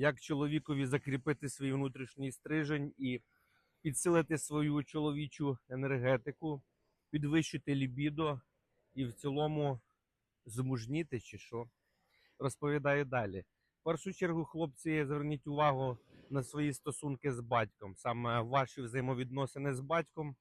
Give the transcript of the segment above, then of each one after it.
як чоловікові закріпити свій внутрішній стрижень і підсилити свою чоловічу енергетику, підвищити лібідо і в цілому змужніти чи що. Розповідаю далі. В першу чергу, хлопці, зверніть увагу на свої стосунки з батьком. Саме ваші взаємовідносини з батьком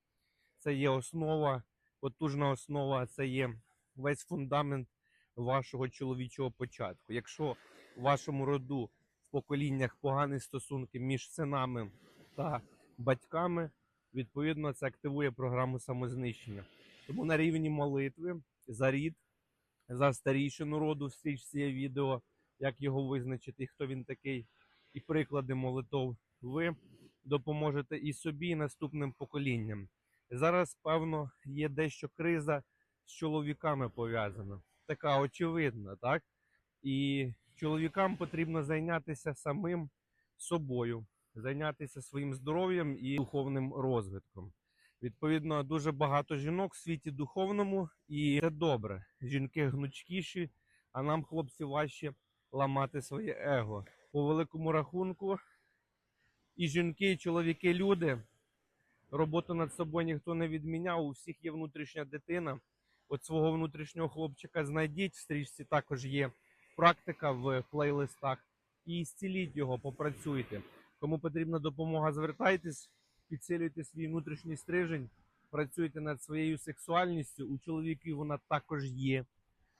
це є основа, потужна основа, це є весь фундамент вашого чоловічого початку. Якщо в вашому роду поколіннях погані стосунки між синами та батьками, відповідно, це активує програму самознищення. Тому на рівні молитви за рід, за старійшину роду в стрічці є відео, як його визначити, хто він такий, і приклади молитов. Ви допоможете і собі, і наступним поколінням. Зараз, певно, є дещо криза з чоловіками пов'язана. Така очевидна, так? І чоловікам потрібно зайнятися самим собою, зайнятися своїм здоров'ям і духовним розвитком. Відповідно, дуже багато жінок в світі духовному, і це добре. Жінки гнучкіші, а нам, хлопці, важче ламати своє его. По великому рахунку, і жінки, і чоловіки, люди. Роботу над собою ніхто не відміняв. У всіх є внутрішня дитина. От свого внутрішнього хлопчика знайдіть. В стрічці також є практика в плейлистах. І зціліть його, попрацюйте. Кому потрібна допомога, звертайтесь, підсилюйте свій внутрішній стрижень, працюйте над своєю сексуальністю. У чоловіків вона також є.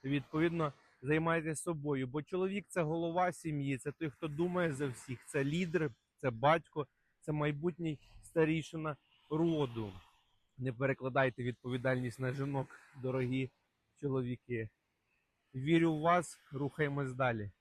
Відповідно, займайтеся собою. Бо чоловік це голова сім'ї, це той, хто думає за всіх, це лідер, це батько, це майбутній старішина роду. Не перекладайте відповідальність на жінок, дорогі чоловіки. Вірю в вас, рухаємось далі.